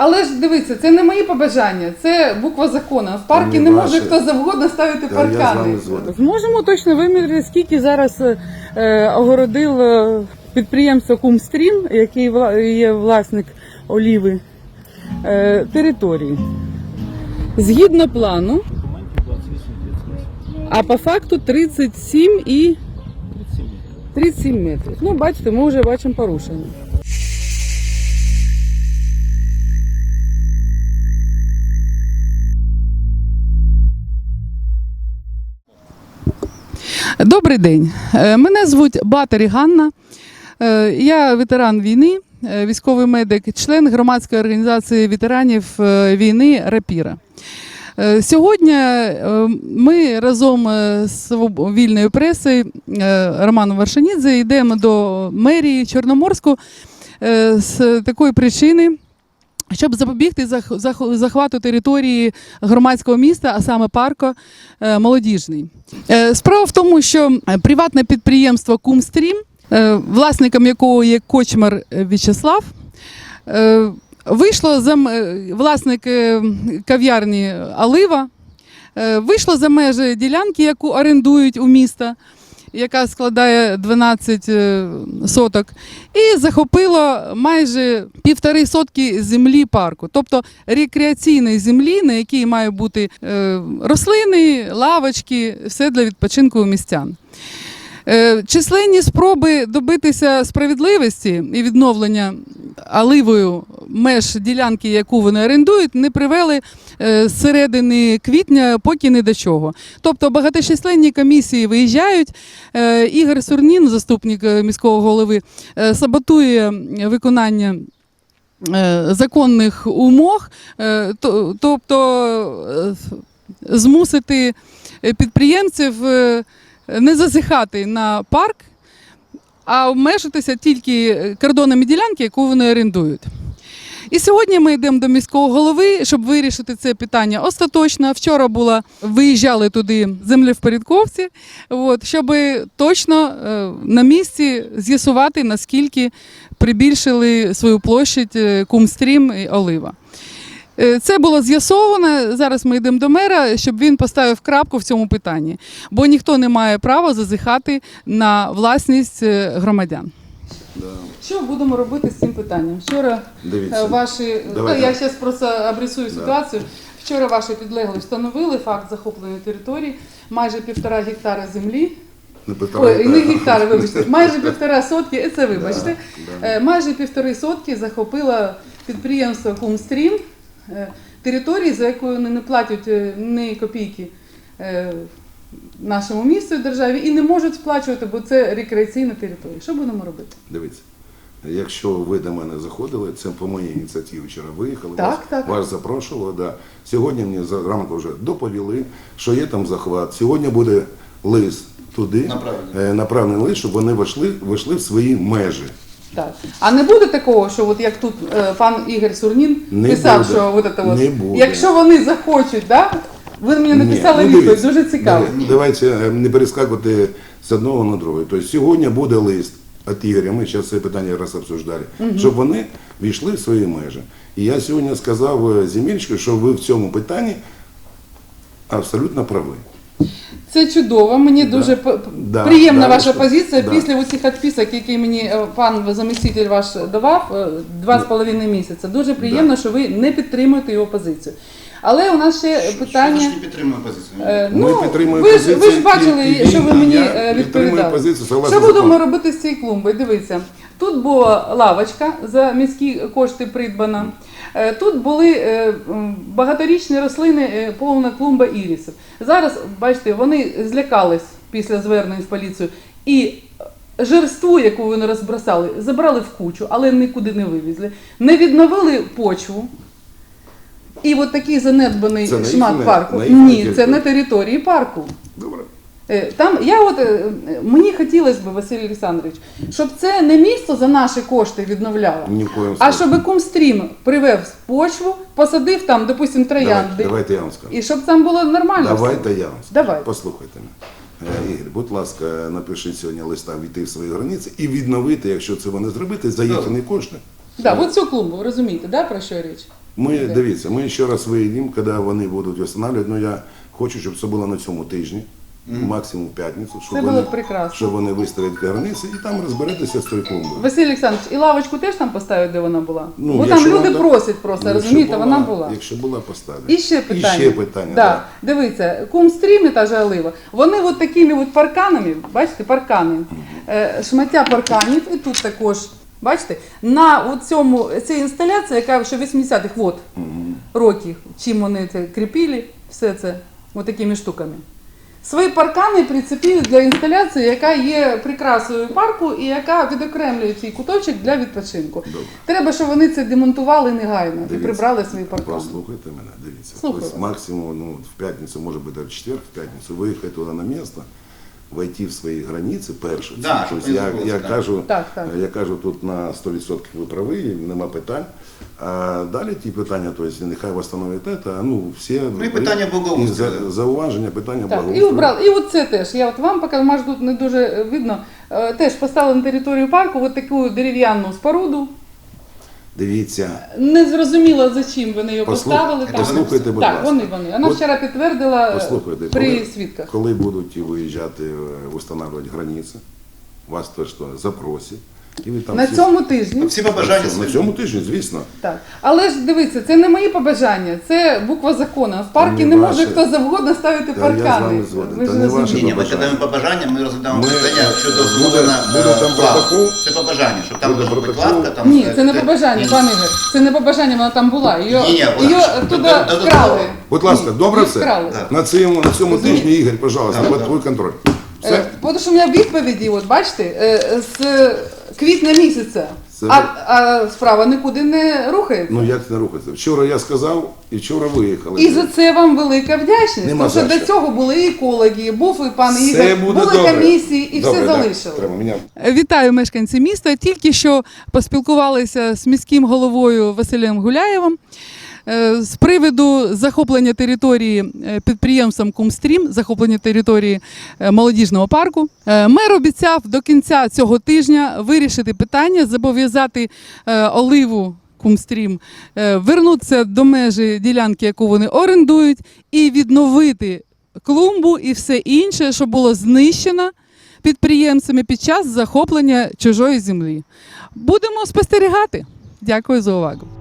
Але ж дивіться, це не мої побажання, це буква закону. В парку не не може хто завгодно ставити Та я з паркани. вами згоден. Можемо точно виміряти, скільки зараз е, огородило підприємство Кумстрім, який вла- є власник оліви е, території. Згідно плану, а по факту 37 і 37 метрів. Ну, бачите, ми вже бачимо порушення. Добрий день. Е, Мене звуть Батарі Ганна. Е, Я ветеран війни, е, військовий медик, член громадської організації ветеранів війни Рапіра. Сьогодні ми разом з вільною пресою Романом Варшанідзе йдемо до мерії Чорноморську з такої причини. Щоб запобігти зах- зах- захвату території громадського міста, а саме парку е, молодіжний. Е, Справа в тому, що е, приватне підприємство Кумстрім, власником якого є Кочмар В'ячеслав, вийшло за власник кав'ярні Алива, вийшло за межі ділянки, яку орендують у міста, яка складає 12 е, соток, і захопило майже півтори сотки землі парку, тобто рекреаційної землі, на якій мають бути е, рослини, лавочки, все для відпочинку містян. Е, Численні спроби добитися справедливості і відновлення аливою меж ділянки, яку вони орендують, не привели е, з середини квітня поки ні до чого. Тобто багаточисленні комісії виїжджають. Е, Ігор Сурнін, заступник е, міського голови, саботує виконання. Законних умов, тобто змусити підприємців не зазихати на парк, а обмежитися тільки кордонами ділянки, яку вони орендують. І сьогодні ми йдемо до міського голови, щоб вирішити це питання остаточно. Вчора була виїжджали туди землевпорядковці, от, щоб точно е, на місці з'ясувати, наскільки прибільшили свою площадь е, Кумстрім і Олива. Е, Це було з'ясовано. Зараз ми йдемо до мера, щоб він поставив крапку в цьому питанні, бо ніхто не має права зазихати на власність громадян. Да. Що будемо робити з цим питанням? Вчора Дивіться. е, ваші Давайте. Ну, я зараз просто обрисую ситуацію. Вчора ваші підлеглі встановили факт захопленої території, майже півтора гектара землі. Не півтора Ой, не гектари, вибачте, майже півтора сотки, е, це вибачте. Да, Е, Майже півтори сотки захопило підприємство Кумстрім е, території, за якою вони не платять е, ні копійки е, нашому місту і державі і не можуть сплачувати, бо це рекреаційна територія. Що будемо робити? Дивіться. Якщо ви до мене заходили, це по моїй ініціативі вчора виїхали, Так, вас, так. вас запрошували. Да. Сьогодні мені зранку вже доповіли, що є там захват. Сьогодні буде лист туди, Направлений. е, направлений лист, щоб вони вийшли, вийшли в свої межі. Так. А не буде такого, що от як тут е, пан Ігор Сурнін Не писав, буде. що от от, Не буде. якщо вони захочуть, да? Ви мені написали Ні, ну, відповідь, дивіться, дуже цікаво. давай- Давайте е, не перескакувати з одного на друге. Тобто сьогодні буде лист від Ігоря, ми зараз це питання раз обсуждали, щоб вони війшли в свої межі. І я сьогодні сказав е, земельщику, що ви в цьому питанні абсолютно праві. Це чудово. Мені дуже п- п- Да, приємна да, ваша що- позиція да. після усіх відписок, які мені е, пан заміститель ваш давав е, два з половиною місяця. Дуже приємно, що ви не підтримуєте його позицію. Але у нас ще Що питання. значить підтримує позицію? е, Ми Ну, підтримуємо ви ж, позицію ви ж бачили, і- і що ви мені я е, підтримую відповідали. позицію, согласно Що будемо закону. робити з цією клумбою? Дивіться, тут була лавочка за міські кошти придбана. Е, Тут були е, м, багаторічні рослини, е, повна клумба ірісів. Зараз, бачите, вони злякались після звернень в поліцію і жерству, яку вони розбросали, забрали в кучу, але нікуди не вивезли. Не відновили почву. І от такий занедбаний Це на шмат їхнє- парку. на їхній Ні, це на території парку. Добре. Е, Там я от е, мені хотілося б, Василь Олександрович, щоб це не місто за наші кошти відновляло, Ні в а щоб Кумстрім привез почву, посадив там, допустим, Давайте, троянди, давайте я вам скажу. і щоб там було нормально. все. Давайте я вам скажу. Давай. Послухайте мене. Е, Ігор, будь ласка, напишіть сьогодні листа війти в свої границі і відновити, якщо це вони зробити, за їхні кошти. Да, от цю клумбу, розумієте, да, про що річ? Ми дивіться, ми ще раз виїдемо, коли вони будуть встановлювати. Ну я хочу, щоб це було на цьому тижні, максимум в п'ятницю, щоб Це вони, б прекрасно. щоб вони виставлять границі і там розберетеся з тою клумбою. Василь Олександрович, і лавочку теж там поставити, де вона була? Ну, Бо там якщо люди вона- просять просто, Ну, якщо розумієте, вона була. Якщо була, поставлю. І ще питання. І ще питання. Да. да. Дивіться, кумстрім і та же олива. Вони от такими от парканами, бачите, паркани, е, шмаття парканів, і тут також, бачите, на цьому, ця інсталяція, яка ще 80-х от, років, чим вони це кріпили, все це, от штуками. Свої паркани прицепили для інсталяції, яка є прикрасою парку і яка відокремлює цей куточок для відпочинку. Добре. Треба, щоб вони це демонтували негайно і прибрали свої паркани. Послухайте мене, дивіться. Слухаю Ось максимум ну, в п'ятницю, може бути в четвер, в п'ятницю, виїхати туди на місце, войти в свої границі перше. Да, Тобто я, я, да. кажу, Так, так. я кажу тут на 100% ви праві, нема питань. А далі ті питання, тобто нехай встановлять це, а ну всі Ну, і питання благоустрою. і за- зауваження, питання Так, і благоустрою. убрали. І от це теж. Я от вам покажу, може тут не дуже е, видно. Е, Теж поставили на територію парку от таку дерев'яну споруду. Дивіться, Не зрозуміло, за чим вони його Послух- поставили. там. послухайте, будь так, ласка. вони вони. Вона От- вчора підтвердила е, послухайте, при коли, свідках. коли будуть виїжджати, е, встановлювати границі, вас теж запросять. І ви там На всі- цьому тижні. Всі побажання на цьому тижні, звісно. Так. Але ж дивіться, це не мої побажання, це буква закону. В парку Не не може ваше. хто завгодно ставити Та я з паркани. вами згоден. Та ж не ваше. Ні, ні, ми побажання. кидаємо побажання, ми розглядаємо Ми, питання, що буде- дозволено буде там е, протокол. Це побажання, щоб там Буде була протокол. прикладка. Там, Ні, е, це не побажання, Ні. пане Ігор. Це не побажання, вона там була. Її, Ні, ні, вона її ж- туди вкрали. Будь ласка, добре все? вкрали. Так. На цьому, на цьому тижні, Ігор, пожалуйста, Так, так. твій контроль. Е, Тому що у мене відповіді, от бачите, е, з квітня місяця, Це а, а справа нікуди не рухається. Ну як не рухатися? Вчора я сказав і вчора виїхали. І за це вам велика вдячність. Нема Тому що за до що. цього були екологи, був і пан Все Ігор, буде були добре. комісії і Добре, все залишили. Треба мене Вітаю мешканці міста. Тільки що поспілкувалися з міським головою Василем Гуляєвим з приводу захоплення території е, підприємством Кумстрім, захоплення території е, молодіжного парку. Е, Мер обіцяв до кінця цього тижня вирішити питання, зобов'язати е, оливу. Кумстрім е, вернутися до межі ділянки, яку вони орендують, і відновити клумбу і все інше, що було знищено підприємцями під час захоплення чужої землі. Будемо спостерігати. Дякую за увагу.